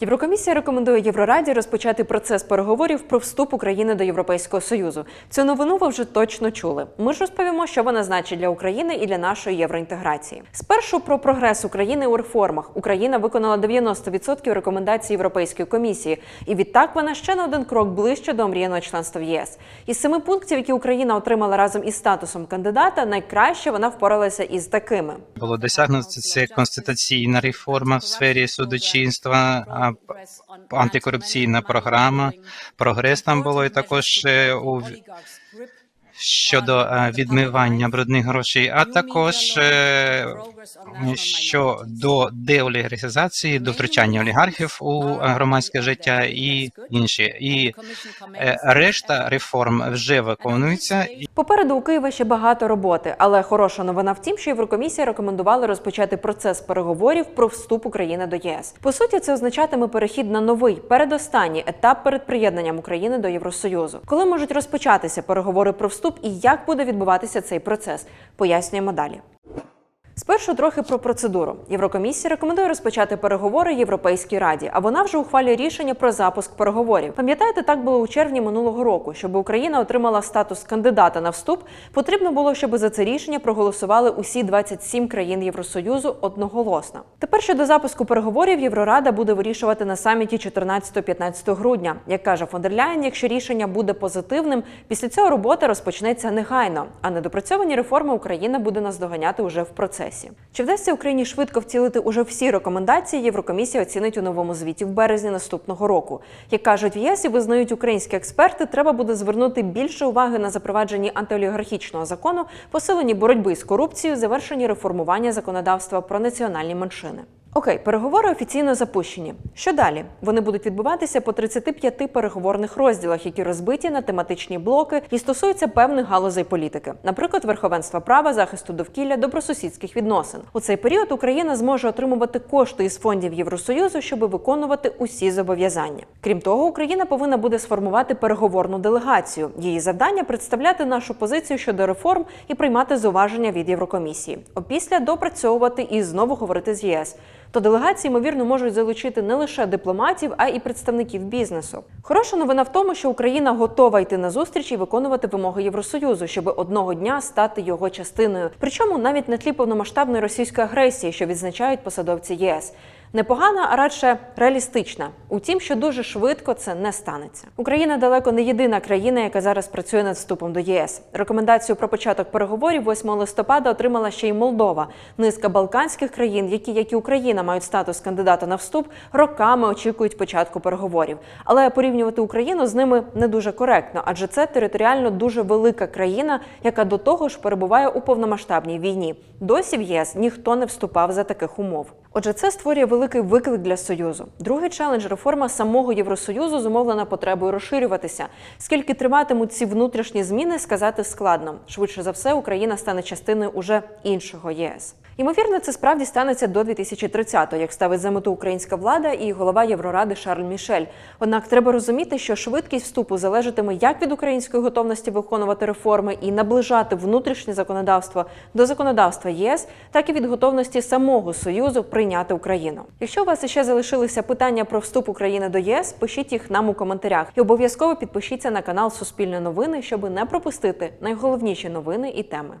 Єврокомісія рекомендує Єврораді розпочати процес переговорів про вступ України до Європейського Союзу. Цю новину ви вже точно чули. Ми ж розповімо, що вона значить для України і для нашої євроінтеграції. Спершу про прогрес України у реформах. Україна виконала 90% рекомендацій Європейської комісії, і відтак вона ще на один крок ближче до омріяного членства в ЄС. Із семи пунктів, які Україна отримала разом із статусом кандидата, найкраще вона впоралася із такими. Було досягнуто це конституційна реформа в сфері судочинства, антикорупційна програма. Прогрес там було і також е, у щодо е, відмивання брудних грошей, а також е, щодо деолігаризації, до втручання олігархів у е, громадське життя і інші. І решта реформ вже виконуються. І Попереду у Києва ще багато роботи, але хороша новина в тім, що Єврокомісія рекомендувала розпочати процес переговорів про вступ України до ЄС. По суті, це означатиме перехід на новий передостанній етап перед приєднанням України до Євросоюзу. Коли можуть розпочатися переговори про вступ і як буде відбуватися цей процес, пояснюємо далі. Спершу трохи про процедуру. Єврокомісія рекомендує розпочати переговори Європейській раді, а вона вже ухвалює рішення про запуск переговорів. Пам'ятаєте, так було у червні минулого року. Щоб Україна отримала статус кандидата на вступ, потрібно було, щоб за це рішення проголосували усі 27 країн Євросоюзу одноголосно. Тепер щодо запуску переговорів Єврорада буде вирішувати на саміті 14-15 грудня. Як каже фон дер Ляєн, якщо рішення буде позитивним, після цього робота розпочнеться негайно, а недопрацьовані реформи Україна буде наздоганяти уже в процесі. Чи вдасться Україні швидко вцілити уже всі рекомендації? Єврокомісія оцінить у новому звіті в березні наступного року. Як кажуть в ЄС і визнають українські експерти, треба буде звернути більше уваги на запровадженні антиолігархічного закону, посиленні боротьби з корупцією, завершенні реформування законодавства про національні меншини. Окей, переговори офіційно запущені. Що далі? Вони будуть відбуватися по 35 переговорних розділах, які розбиті на тематичні блоки і стосуються певних галузей політики, наприклад, верховенства права, захисту довкілля, добросусідських відносин. У цей період Україна зможе отримувати кошти із фондів Євросоюзу, щоб виконувати усі зобов'язання. Крім того, Україна повинна буде сформувати переговорну делегацію. Її завдання представляти нашу позицію щодо реформ і приймати зауваження від Єврокомісії. Опісля допрацьовувати і знову говорити з ЄС то делегації, ймовірно, можуть залучити не лише дипломатів, а й представників бізнесу. Хороша новина в тому, що Україна готова йти на зустріч і виконувати вимоги Євросоюзу, щоб одного дня стати його частиною. Причому навіть на тлі повномасштабної російської агресії, що відзначають посадовці ЄС. Непогана, а радше реалістична. Утім, що дуже швидко це не станеться. Україна далеко не єдина країна, яка зараз працює над вступом до ЄС. Рекомендацію про початок переговорів 8 листопада отримала ще й Молдова. Низка балканських країн, які, як і Україна, мають статус кандидата на вступ, роками очікують початку переговорів. Але порівнювати Україну з ними не дуже коректно, адже це територіально дуже велика країна, яка до того ж перебуває у повномасштабній війні. Досі в ЄС ніхто не вступав за таких умов. Отже, це створює великий виклик для союзу. Другий челендж реформа самого Євросоюзу зумовлена потребою розширюватися. Скільки триватимуть ці внутрішні зміни, сказати складно. Швидше за все, Україна стане частиною уже іншого ЄС. Ймовірно, це справді станеться до 2030-го, як ставить за мету українська влада і голова Євроради Шарль Мішель. Однак треба розуміти, що швидкість вступу залежатиме як від української готовності виконувати реформи і наближати внутрішнє законодавство до законодавства ЄС, так і від готовності самого союзу прийняти Україну. Якщо у вас ще залишилися питання про вступ України до ЄС, пишіть їх нам у коментарях і обов'язково підпишіться на канал Суспільне новини, щоб не пропустити найголовніші новини і теми.